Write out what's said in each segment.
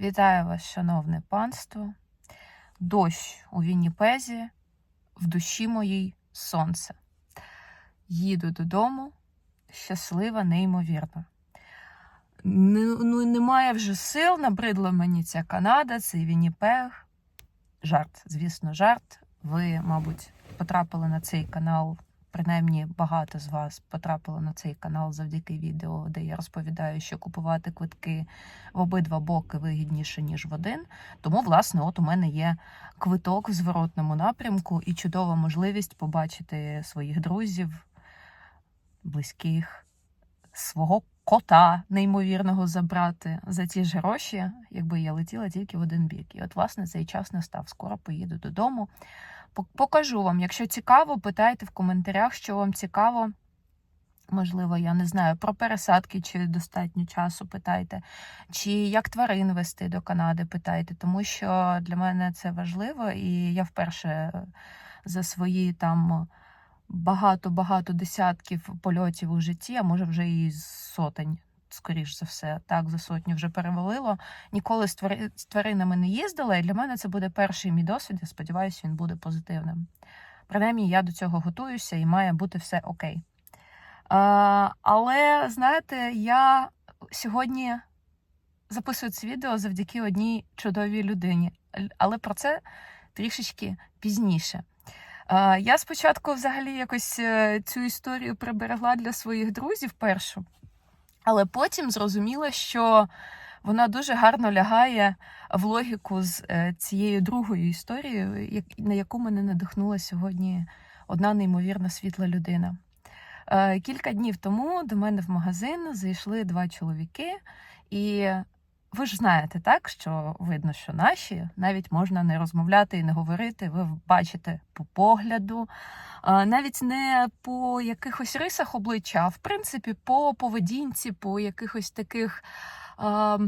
Вітаю вас, шановне панство. Дощ у Вінніпезі, в душі моїй сонце. Їду додому, щаслива, неймовірно. Ну, немає вже сил, набридла мені ця Канада, цей Вінніпег. Жарт, звісно, жарт. Ви, мабуть, потрапили на цей канал. Принаймні багато з вас потрапили на цей канал завдяки відео, де я розповідаю, що купувати квитки в обидва боки вигідніше, ніж в один. Тому, власне, от у мене є квиток в зворотному напрямку і чудова можливість побачити своїх друзів, близьких, свого кота неймовірного забрати за ті ж гроші, якби я летіла тільки в один бік. І от, власне, цей час настав. Скоро поїду додому. Пок- Покажу вам. Якщо цікаво, питайте в коментарях, що вам цікаво. Можливо, я не знаю про пересадки, чи достатньо часу питайте, чи як тварин вести до Канади, питайте, тому що для мене це важливо, і я вперше за свої там багато-багато десятків польотів у житті, а може вже і сотень, скоріш за все, так, за сотню вже перевалило. Ніколи з твари- з тваринами не їздила, і для мене це буде перший мій досвід. Я сподіваюся, він буде позитивним. Принаймні, я до цього готуюся і має бути все окей. А, але знаєте, я сьогодні записую це відео завдяки одній чудовій людині, але про це трішечки пізніше. Я спочатку взагалі якось е, цю історію приберегла для своїх друзів першу, але потім зрозуміла, що вона дуже гарно лягає в логіку з е, цією другою історією, на яку мене надихнула сьогодні одна неймовірно світла людина. Е, Кілька днів тому до мене в магазин зайшли два чоловіки, і ви ж знаєте, так, що видно, що наші навіть можна не розмовляти і не говорити. Ви бачите по погляду, навіть не по якихось рисах обличчя, а в принципі по поведінці, по якихось таких. е,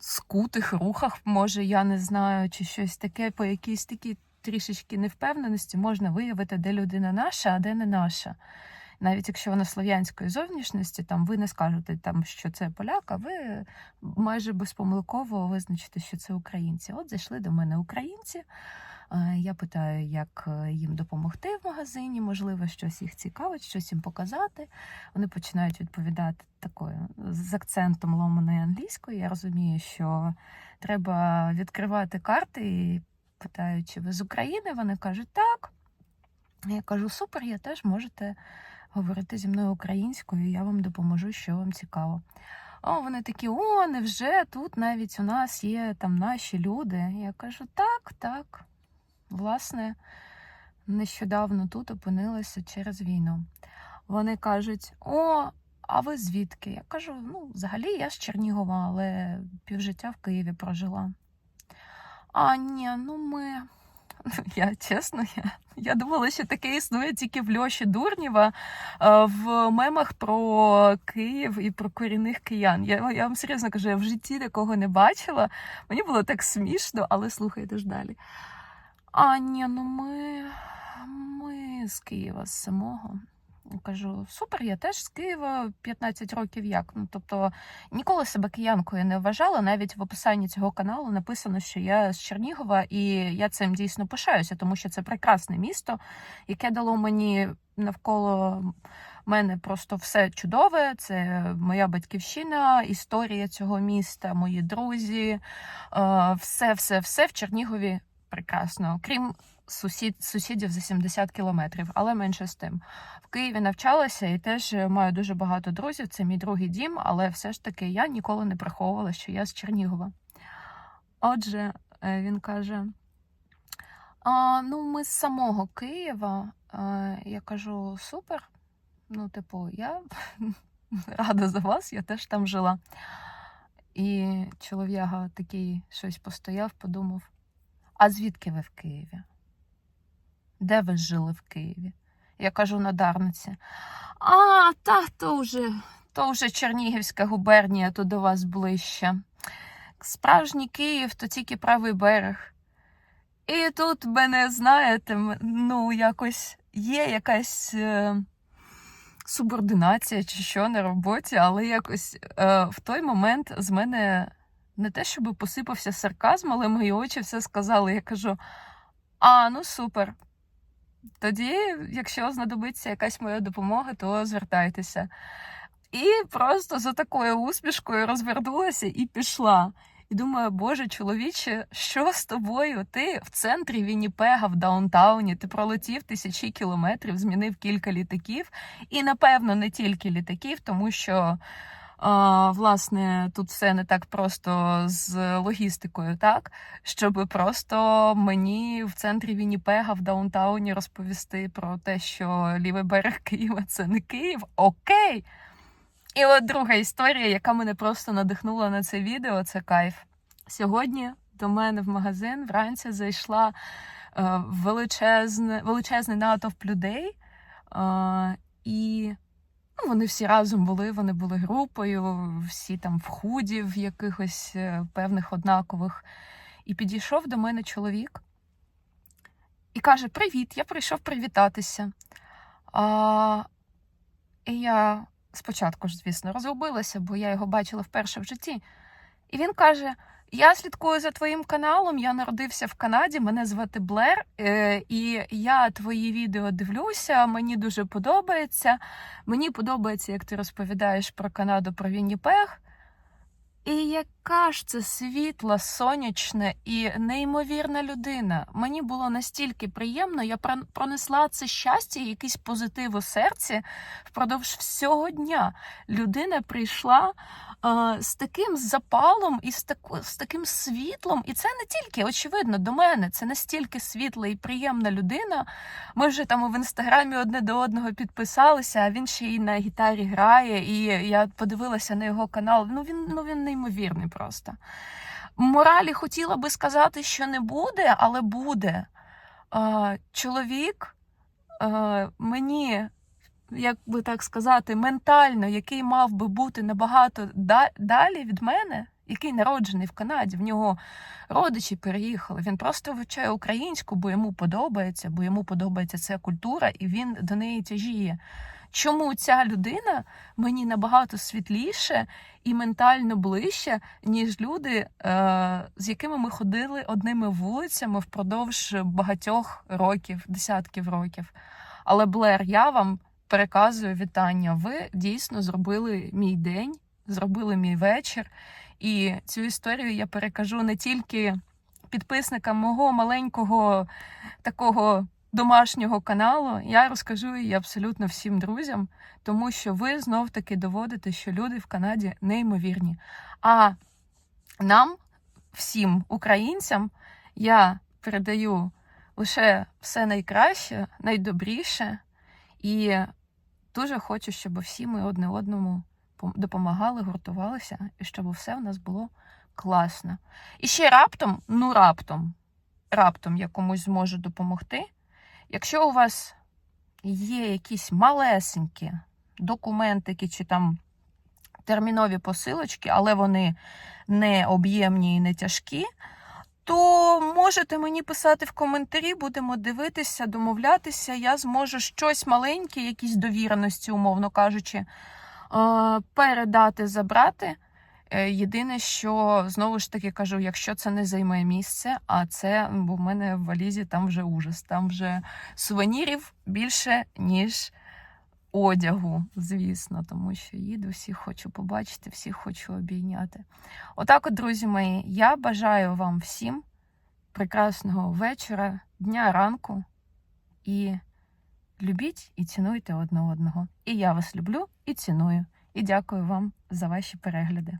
Скутих рухах, може, я не знаю, чи щось таке, по якійсь такій трішечки невпевненості можна виявити, де людина наша, а де не наша. Навіть якщо вона слов'янської зовнішності, там ви не скажете, там, що це поляк, а ви майже безпомилково визначите, що це українці. От зайшли до мене українці. Я питаю, як е, їм допомогти в магазині, можливо, щось їх цікавить, щось їм показати. Вони починають відповідати такою з акцентом ломаної англійської. Я розумію, що треба відкривати карти і питаю, чи ви з України? Вони кажуть, так. Я кажу, супер, я теж можете говорити зі мною українською, я вам допоможу, що вам цікаво. О, вони такі, о, невже тут навіть у нас є там наші люди. Я кажу, так, так. Власне, нещодавно тут опинилися через війну. Вони кажуть: О, а ви звідки? Я кажу: ну, взагалі я з Чернігова, але півжиття в Києві прожила. А, ні, ну ми. Я чесно, я, я думала, що таке існує тільки в Льоші Дурнєва е, в мемах про Київ і про корінних киян. Я, я вам серйозно кажу, я в житті такого не бачила. Мені було так смішно, але слухайте ж далі. А, ні, ну ми, ми з Києва, з самого. Кажу, супер, я теж з Києва 15 років як. Ну, тобто ніколи себе киянкою не вважала. Навіть в описанні цього каналу написано, що я з Чернігова, і я цим дійсно пишаюся, тому що це прекрасне місто, яке дало мені навколо мене просто все чудове. Це моя батьківщина, історія цього міста, мої друзі, е, все, все, все в Чернігові прекрасно. Крім сусід, сусідів за 70 кілометрів, але менше з тим. В Києві навчалася і теж маю дуже багато друзів. Це мій другий дім, але все ж таки я ніколи не приховувала, що я з Чернігова. Отже, е, він каже: а, ну, ми з самого Києва. Е, Я кажу, супер. Ну, типу, я рада за вас, я теж там жила. І чолов'яга такий щось постояв, подумав: а звідки ви в Києві? Де ви жили в Києві? Я кажу на Дарниці. А, та то вже, то вже Чернігівська губернія, то до вас ближче. Справжній Київ, то тільки правий берег. І тут мене, знаєте, ну, якось є якась е, субординація чи що на роботі, але якось е, в той момент з мене не те, щоб посипався сарказм, але мої очі все сказали. Я кажу: а, ну супер. Тоді, якщо знадобиться якась моя допомога, то звертайтеся. І просто за такою усмішкою розвернулася і пішла. І думаю, боже, чоловіче, що з тобою? Ти в центрі Вінніпега, в даунтауні, ти пролетів тисячі кілометрів, змінив кілька літаків, і напевно не тільки літаків, тому що. Власне, тут все не так просто з логістикою, так? Щоб просто мені в центрі Вінніпега в даунтауні розповісти про те, що лівий берег Києва це не Київ. Окей. І от друга історія, яка мене просто надихнула на це відео, це кайф. Сьогодні до мене в магазин вранці зайшла е, величезне, величезний натовп людей. Е, і ну, вони всі разом були, вони були групою, всі там в худі, в якихось е, певних однакових. І підійшов до мене чоловік і каже: Привіт, я прийшов привітатися. А, і я спочатку ж, звісно, розгубилася, бо я його бачила вперше в житті. І він каже: Я слідкую за твоїм каналом, я народився в Канаді, мене звати Блер, е, і я твої відео дивлюся, мені дуже подобається. Мені подобається, як ти розповідаєш про Канаду, про Вінніпег. І яка ж це світла, сонячна і неймовірна людина. Мені було настільки приємно, я пронесла це щастя, і якийсь позитив у серці впродовж всього дня. Людина прийшла е, з таким запалом і з, таку, з таким світлом. І це не тільки, очевидно, до мене. Це настільки світла і приємна людина. Ми вже там в інстаграмі одне до одного підписалися, а він ще й на гітарі грає. І я подивилася на його канал. Ну він ну він неймовірний просто. Моралі хотіла би сказати, що не буде, але буде. Чоловік мені, як би так сказати, ментально, який мав би бути набагато далі від мене, який народжений в Канаді, в нього родичі переїхали. Він просто вивчає українську, бо йому подобається, бо йому подобається ця культура, і він до неї тяжіє. Чому ця людина мені набагато світліше і ментально ближче, ніж люди, е, з якими ми ходили одними вулицями впродовж багатьох років, десятків років. Але Блер, я вам переказую вітання. Ви дійсно зробили мій день, зробили мій вечір. І цю історію я перекажу не тільки підписникам мого маленького такого домашнього каналу. Я розкажу її абсолютно всім друзям, тому що ви знов таки доводите, що люди в Канаді неймовірні. А нам, всім українцям, я передаю лише все найкраще, найдобріше, і дуже хочу, щоб всі ми одне одному допомагали, гуртувалися, і щоб все в нас було класно. І ще раптом, ну раптом, раптом я комусь зможу допомогти. Якщо у вас є якісь малесенькі документики чи там термінові посилочки, але вони не об'ємні і не тяжкі, то можете мені писати в коментарі, будемо дивитися, домовлятися. Я зможу щось маленьке, якісь довіреності, умовно кажучи, е, передати, забрати. Е, Єдине, що знову ж таки кажу, якщо це не займе місце, а це, бо в мене в валізі там вже ужас, там вже сувенірів більше, ніж одягу, звісно, тому що їду, всіх хочу побачити, всіх хочу обійняти. Отак, от, друзі мої, я бажаю вам всім прекрасного вечора, дня ранку і любіть і цінуйте одне одного. І я вас люблю і ціную. І дякую вам за ваші перегляди.